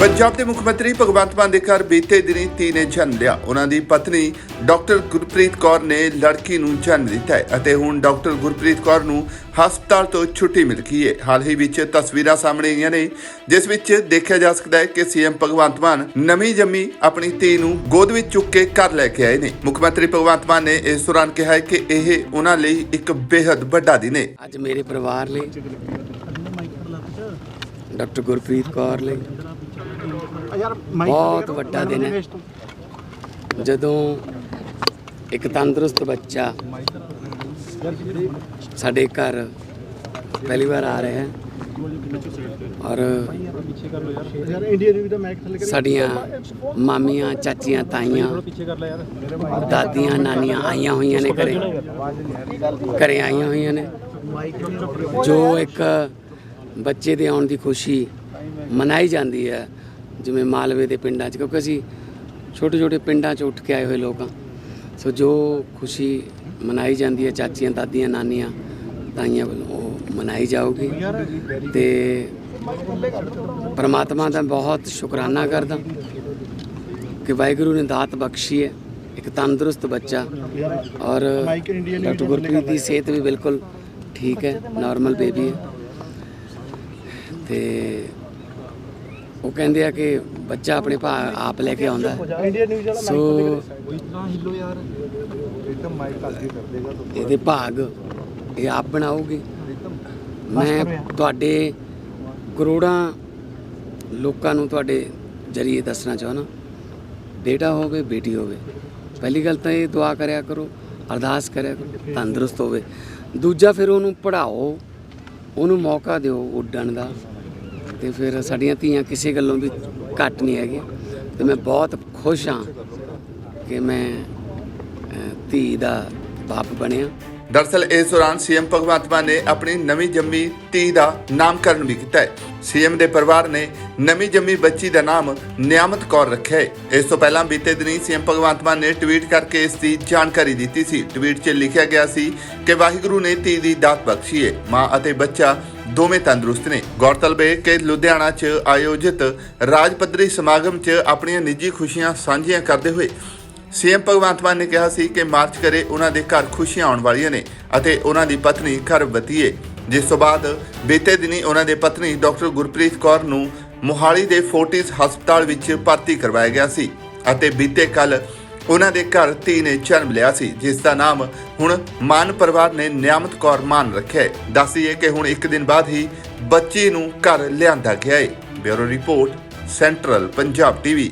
ਪੰਜਾਬ ਦੇ ਮੁੱਖ ਮੰਤਰੀ ਭਗਵੰਤ ਮਾਨ ਦੇ ਘਰ ਬੀਤੇ ਦਿਨੀ ਧੀ ਨੇ ਜਨਮ ਲਿਆ। ਉਹਨਾਂ ਦੀ ਪਤਨੀ ਡਾਕਟਰ ਗੁਰਪ੍ਰੀਤ ਕੌਰ ਨੇ ਲੜਕੀ ਨੂੰ ਜਨਮ ਦਿੱਤਾ ਹੈ ਅਤੇ ਹੁਣ ਡਾਕਟਰ ਗੁਰਪ੍ਰੀਤ ਕੌਰ ਨੂੰ ਹਸਪਤਾਲ ਤੋਂ ਛੁੱਟੀ ਮਿਲ ਗਈ ਹੈ। ਹਾਲ ਹੀ ਵਿੱਚ ਤਸਵੀਰਾਂ ਸਾਹਮਣੇ ਆਈਆਂ ਨੇ, ਜਿਸ ਵਿੱਚ ਦੇਖਿਆ ਜਾ ਸਕਦਾ ਹੈ ਕਿ ਸੀਐਮ ਭਗਵੰਤ ਮਾਨ ਨਵੀਂ ਜੰਮੀ ਆਪਣੀ ਧੀ ਨੂੰ ਗੋਦ ਵਿੱਚ ਚੁੱਕ ਕੇ ਘਰ ਲੈ ਕੇ ਆਏ ਨੇ। ਮੁੱਖ ਮੰਤਰੀ ਭਗਵੰਤ ਮਾਨ ਨੇ ਇਸ ਦੌਰਾਨ ਕਿਹਾ ਹੈ ਕਿ ਇਹ ਉਹਨਾਂ ਲਈ ਇੱਕ ਬੇहद ਵੱਡਾ ਦਿਨ ਹੈ। ਅੱਜ ਮੇਰੇ ਪਰਿਵਾਰ ਲਈ, ਡਾਕਟਰ ਗੁਰਪ੍ਰੀਤ ਕੌਰ ਲਈ ਬਹੁਤ ਵੱਡਾ ਦਿਨ ਹੈ। ਜਦੋਂ ਇੱਕ ਤੰਦਰੁਸਤ ਬੱਚਾ ਸਾਡੇ ਘਰ ਪਹਿਲੀ ਵਾਰ ਆ ਰਿਹਾ ਹੈ ਔਰ ਸਾਡੀਆਂ ਮਾਮੀਆਂ ਚਾਚੀਆਂ ਤਾਈਆਂ ਪਿੱਛੇ ਕਰ ਲੈ ਯਾਰ। ਦਾਦੀਆਂ ਨਾਨੀਆਂ ਆਈਆਂ ਹੋਈਆਂ ਨੇ ਘਰੇ। ਘਰੇ ਆਈਆਂ ਹੋਈਆਂ ਨੇ। ਜੋ ਇੱਕ ਬੱਚੇ ਦੇ ਆਉਣ ਦੀ ਖੁਸ਼ੀ ਮਨਾਈ ਜਾਂਦੀ ਹੈ। ਜਿਵੇਂ ਮਾਲਵੇ ਦੇ ਪਿੰਡਾਂ 'ਚ, ਕਿਉਂਕਿ ਅਸੀਂ ਛੋਟੇ ਛੋਟੇ ਪਿੰਡਾਂ 'ਚ ਉੱਠ ਕੇ ਆਏ ਹੋਏ ਲੋਕ ਲੋਕਾਂ ਸੋ ਜੋ ਖੁਸ਼ੀ ਮਨਾਈ ਜਾਂਦੀ ਹੈ, ਚਾਚੀਆਂ, ਦਾਦੀਆਂ, ਨਾਨੀਆਂ, ਤਾਈਆਂ ਵੱਲੋਂ ਉਹ ਮਨਾਈ ਜਾਊਗੀ। ਤੇ ਪਰਮਾਤਮਾ ਦਾ ਬਹੁਤ ਸ਼ੁਕਰਾਨਾ ਕਰਦਾ ਕਿ ਵਾਹਿਗੁਰੂ ਨੇ ਦਾਤ ਬਖਸ਼ੀ ਹੈ, ਇੱਕ ਤੰਦਰੁਸਤ ਬੱਚਾ ਔਰ ਡਾਕਟਰ ਗੁਰਪ੍ਰੀਤ ਦੀ ਸਿਹਤ ਵੀ ਬਿਲਕੁਲ ਠੀਕ ਹੈ, ਨਾਰਮਲ ਬੇਬੀ ਹੈ। ਤੇ ਉਹ ਕਹਿੰਦੇ ਆ ਕਿ ਬੱਚਾ ਆਪਣੇ ਭਾ ਆਪ ਲੈ ਕੇ ਆਉਂਦਾ। ਇੰਡੀਆ ਨਿਊਜ਼ ਵਾਲਾ ਸੋ ਇਤਨਾ ਹਿੱਲੋ ਯਾਰ ਇੱਕਦਮ ਮਾਈਕ ਅੱਗੇ ਕਰ ਦੇਗਾ ਤਾਂ ਇਹਦੇ ਭਾਗ ਇਹ ਆਪ ਬਣਾਓਗੇ ਮੈਂ ਤੁਹਾਡੇ ਕਰੋੜਾਂ ਲੋਕਾਂ ਨੂੰ ਤੁਹਾਡੇ ਜਰੀਏ ਦੱਸਣਾ ਚਾਹਣਾ ਬੇਟਾ ਹੋਵੇ, ਬੇਟੀ ਹੋਵੇ। ਪਹਿਲੀ ਗੱਲ ਤਾਂ ਇਹ ਦੁਆ ਕਰਿਆ ਕਰੋ, ਅਰਦਾਸ ਕਰਿਆ ਕਰੋ, ਤੰਦਰੁਸਤ ਹੋਵੇ। ਦੂਜਾ ਫਿਰ ਉਹਨੂੰ ਪੜ੍ਹਾਓ, ਉਹਨੂੰ ਮੌਕਾ ਦਿਓ ਉੱਡਣ ਦਾ। ਤੇ ਫਿਰ ਸਾਡੀਆਂ ਧੀਆਂ ਕਿਸੇ ਗੱਲੋਂ ਵੀ ਘੱਟ ਨਹੀਂ ਹੈਗੀਆਂ। ਤੇ ਮੈਂ ਬਹੁਤ ਖੁਸ਼ ਹਾਂ ਕਿ ਮੈਂ ਧੀ ਦਾ ਬਾਪ ਬਣਿਆ। ਦਰਅਸਲ ਇਸ ਦੌਰਾਨ ਸੀਐਮ ਭਗਵੰਤ ਮਾਨ ਨੇ ਆਪਣੀ ਨਵੀਂ ਜੰਮੀ ਧੀ ਦਾ ਨਾਮਕਰਨ ਵੀ ਕੀਤਾ ਹੈ। ਸੀਐਮ ਦੇ ਪਰਿਵਾਰ ਨੇ ਨਵੀਂ ਜੰਮੀ ਬੱਚੀ ਦਾ ਨਾਮ ਨਿਆਮਤ ਕੌਰ ਰੱਖਿਆ ਹੈ। ਇਸ ਤੋਂ ਪਹਿਲਾਂ ਬੀਤੇ ਦਿਨੀ ਸੀਐਮ ਭਗਵੰਤ ਮਾਨ ਨੇ ਟਵੀਟ ਕਰਕੇ ਇਸ ਦੀ ਜਾਣਕਾਰੀ ਦਿੱਤੀ ਸੀ। ਟਵੀਟ 'ਚ ਲਿਖਿਆ ਗਿਆ ਸੀ ਕਿ ਵਾਹਿਗੁਰੂ ਨੇ ਧੀ ਦੀ ਦਾਤ ਬਖਸ਼ੀ ਹੈ। ਮਾਂ ਅਤੇ ਬੱਚਾ ਦੋਵੇਂ ਤੰਦਰੁਸਤ ਨੇ। ਗੌਰਤਲਬ ਹੈ ਕਿ ਲੁਧਿਆਣਾ 'ਚ ਆਯੋਜਿਤ ਰਾਜ ਪੱਧਰੀ ਸਮਾਗਮ 'ਚ ਆਪਣੀਆਂ ਨਿੱਜੀ ਖੁਸ਼ੀਆਂ ਸਾਂਝੀਆਂ ਕਰਦੇ ਹੋਏ ਸੀਐਮ ਭਗਵੰਤ ਮਾਨ ਨੇ ਕਿਹਾ ਸੀ ਕਿ ਮਾਰਚ ਕਰੇ ਉਹਨਾਂ ਦੇ ਘਰ ਖੁਸ਼ੀਆਂ ਆਉਣ ਵਾਲੀਆਂ ਨੇ ਅਤੇ ਉਹਨਾਂ ਦੀ ਪਤਨੀ ਘਰਵਤੀ ਹੈ। ਜਿਸ ਤੋਂ ਬਾਅਦ ਬੀਤੇ ਦਿਨੀ ਉਹਨਾਂ ਦੇ ਪਤਨੀ ਡਾਕਟਰ ਗੁਰਪ੍ਰੀਤ ਕੌਰ ਨੂੰ ਮੋਹਾਲੀ ਦੇ ਫੋਰਟਿਸ ਹਸਪਤਾਲ ਵਿੱਚ ਭਰਤੀ ਕਰਵਾਇਆ ਗਿਆ ਸੀ ਅਤੇ ਬੀਤੇ ਕੱਲ ਉਹਨਾਂ ਦੇ ਘਰ ਧੀ ਨੇ ਜਨਮ ਲਿਆ ਸੀ, ਜਿਸ ਦਾ ਨਾਮ ਹੁਣ ਮਾਨ ਪਰਿਵਾਰ ਨੇ ਨਿਆਮਤ ਕੌਰ ਮਾਨ ਰੱਖਿਆ ਹੈ। ਦੱਸੀਏ ਕਿ ਹੁਣ ਇੱਕ ਦਿਨ ਬਾਅਦ ਹੀ ਬੱਚੀ ਨੂੰ ਘਰ ਲਿਆਂਦਾ ਗਿਆ ਹੈ। Bureau report, central Punjab TV.